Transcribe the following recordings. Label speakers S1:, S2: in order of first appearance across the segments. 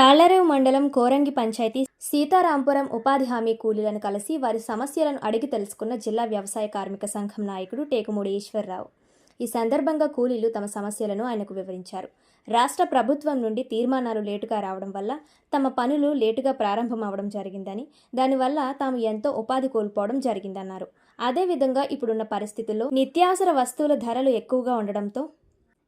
S1: తాళ్ళరేవు మండలం కోరంగి పంచాయతీ సీతారాంపురం ఉపాధి హామీ కూలీలను కలిసి వారి సమస్యలను అడిగి తెలుసుకున్న జిల్లా వ్యవసాయ కార్మిక సంఘం నాయకుడు టేకుమూడి ఈశ్వర్రావు. ఈ సందర్భంగా కూలీలు తమ సమస్యలను ఆయనకు వివరించారు. రాష్ట్ర ప్రభుత్వం నుండి తీర్మానాలు లేటుగా రావడం వల్ల తమ పనులు లేటుగా ప్రారంభం అవడం జరిగిందని దానివల్ల తాము ఎంతో ఉపాధి కోల్పోవడం జరిగిందన్నారు. అదేవిధంగా ఇప్పుడున్న పరిస్థితుల్లో నిత్యావసర వస్తువుల ధరలు ఎక్కువగా ఉండడంతో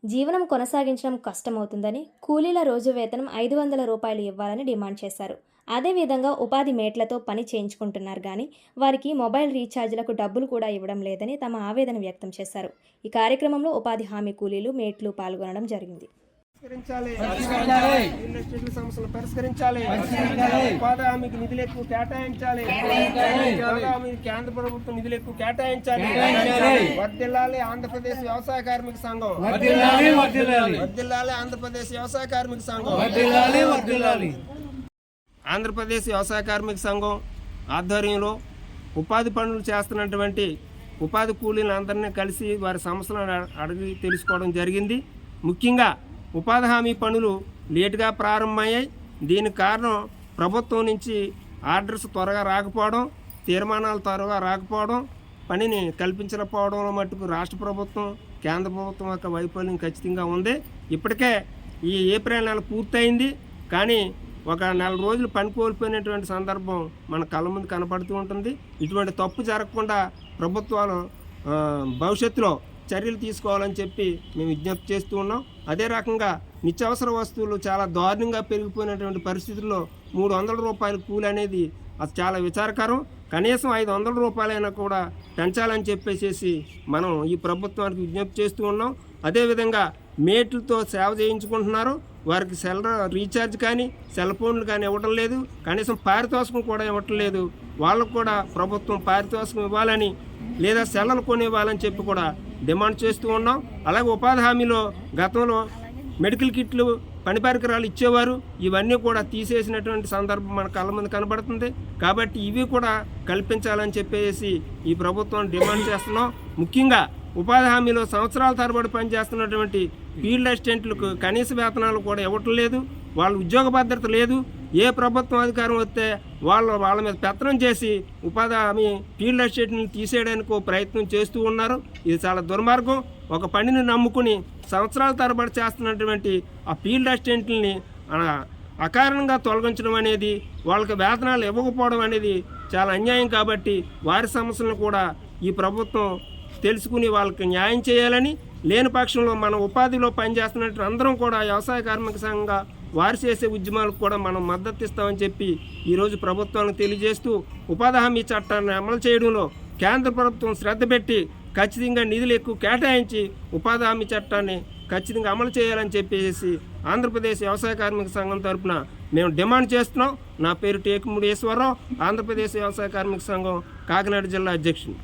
S1: జీవనం కొనసాగించడం కష్టమవుతుందని కూలీల రోజు వేతనం ఐదు వందల రూపాయలు ఇవ్వాలని డిమాండ్ చేశారు. అదేవిధంగా ఉపాధి మేట్లతో పని చేయించుకుంటున్నారు కానీ వారికి మొబైల్ రీఛార్జ్లకు డబ్బులు కూడా ఇవ్వడం లేదని తమ ఆవేదన వ్యక్తం చేశారు. ఈ కార్యక్రమంలో ఉపాధి హామీ కూలీలు మేట్లు పాల్గొనడం జరిగింది.
S2: పరిష్కరించాలి. సమస్యలు పరిష్కరించాలి. ఉపాధి హామీకి నిధులు ఎక్కువ కేటాయించాలి. ఉపాధి హామీకి కేంద్ర ప్రభుత్వం నిధులు ఎక్కువ కేటాయించాలి. వర్దిల్లాలి ఆంధ్రప్రదేశ్ వ్యవసాయ కార్మిక సంఘం. వర్దిల్లాలి ఆంధ్రప్రదేశ్ వ్యవసాయ కార్మిక సంఘం. ఆంధ్రప్రదేశ్ వ్యవసాయ కార్మిక సంఘం ఆధ్వర్యంలో ఉపాధి పనులు చేస్తున్నటువంటి ఉపాధి కూలీలందరినీ కలిసి వారి సమస్యలను అడిగి తెలుసుకోవడం జరిగింది. ముఖ్యంగా ఉపాధి హామీ పనులు లేటుగా ప్రారంభమయ్యాయి. దీనికి కారణం ప్రభుత్వం నుంచి ఆర్డర్స్ త్వరగా రాకపోవడం తీర్మానాలు త్వరగా రాకపోవడం పనిని కల్పించకపోవడంలో మట్టుకు రాష్ట్ర ప్రభుత్వం కేంద్ర ప్రభుత్వం యొక్క వైఫల్యం ఖచ్చితంగా ఉంది. ఇప్పటికే ఈ ఏప్రిల్ నెల పూర్తయింది. కానీ ఒక నెల రోజులు పని కోల్పోయినటువంటి సందర్భం మన కళ్ళ ముందు కనపడుతూ ఉంటుంది. ఇటువంటి తప్పు జరగకుండా ప్రభుత్వాలు భవిష్యత్తులో చర్యలు తీసుకోవాలని చెప్పి మేము విజ్ఞప్తి చేస్తూ ఉన్నాం. అదే రకంగా నిత్యావసర వస్తువులు చాలా దారుణంగా పెరిగిపోయినటువంటి పరిస్థితుల్లో మూడు వందల రూపాయల కూలి అనేది అది చాలా విచారకరం. కనీసం ఐదు వందల రూపాయలైనా కూడా పెంచాలని చెప్పేసి మనం ఈ ప్రభుత్వానికి విజ్ఞప్తి చేస్తూ ఉన్నాం. అదేవిధంగా మేట్లతో సేవ చేయించుకుంటున్నారు. వారికి సెల్ రీఛార్జ్ కానీ సెల్ ఫోన్లు కానీ ఇవ్వడం లేదు. కనీసం పారితోషికం కూడా ఇవ్వటం లేదు. వాళ్ళకు కూడా ప్రభుత్వం పారితోషికం ఇవ్వాలని లేదా సెల్లలు కొని ఇవ్వాలని చెప్పి కూడా డిమాండ్ చేస్తూ ఉన్నాం. అలాగే ఉపాధి హామీలో గతంలో మెడికల్ కిట్లు పని పరికరాలు ఇచ్చేవారు. ఇవన్నీ కూడా తీసేసినటువంటి సందర్భం మన కళ్ళ ముందు కనబడుతుంది. కాబట్టి ఇవి కూడా కల్పించాలని చెప్పేసి ఈ ప్రభుత్వం డిమాండ్ చేస్తున్నాం. ముఖ్యంగా ఉపాధి హామీలో సంవత్సరాల తరబడి పనిచేస్తున్నటువంటి ఫీల్డ్ అసిస్టెంట్లకు కనీస వేతనాలు కూడా ఇవ్వటం లేదు. వాళ్ళ ఉద్యోగ భద్రత లేదు. ఏ ప్రభుత్వం అధికారం వస్తే వాళ్ళు వాళ్ళ మీద పెత్తనం చేసి ఉపాధి హామీ ఫీల్డ్ ఎస్టేట్ని తీసేయడానికి ప్రయత్నం చేస్తూ ఉన్నారు. ఇది చాలా దుర్మార్గం. ఒక పనిని నమ్ముకుని సంవత్సరాల తరబడి చేస్తున్నటువంటి ఆ ఫీల్డ్ అసిస్టెంట్ని అకారణంగా తొలగించడం అనేది వాళ్ళకి వేతనాలు ఇవ్వకపోవడం అనేది చాలా అన్యాయం కాబట్టి వారి సమస్యలను కూడా ఈ ప్రభుత్వం తెలుసుకుని వాళ్ళకి న్యాయం చేయాలని లేని పక్షంలో మన ఉపాధిలో పనిచేస్తున్నట్టు అందరం కూడా వ్యవసాయ కార్మిక సంఘంగా వారు చేసే ఉద్యమాలకు కూడా మనం మద్దతు ఇస్తామని చెప్పి ఈరోజు ప్రభుత్వానికి తెలియజేస్తూ ఉపాధి హామీ చట్టాన్ని అమలు చేయడంలో కేంద్ర ప్రభుత్వం శ్రద్ధ పెట్టి ఖచ్చితంగా నిధులు ఎక్కువ కేటాయించి ఉపాధి హామీ చట్టాన్ని ఖచ్చితంగా అమలు చేయాలని చెప్పేసి ఆంధ్రప్రదేశ్ వ్యవసాయ కార్మిక సంఘం తరపున మేము డిమాండ్ చేస్తున్నాం. నా పేరు టేకుముడి ఈశ్వరరావు. ఆంధ్రప్రదేశ్ వ్యవసాయ కార్మిక సంఘం కాకినాడ జిల్లా అధ్యక్షుడు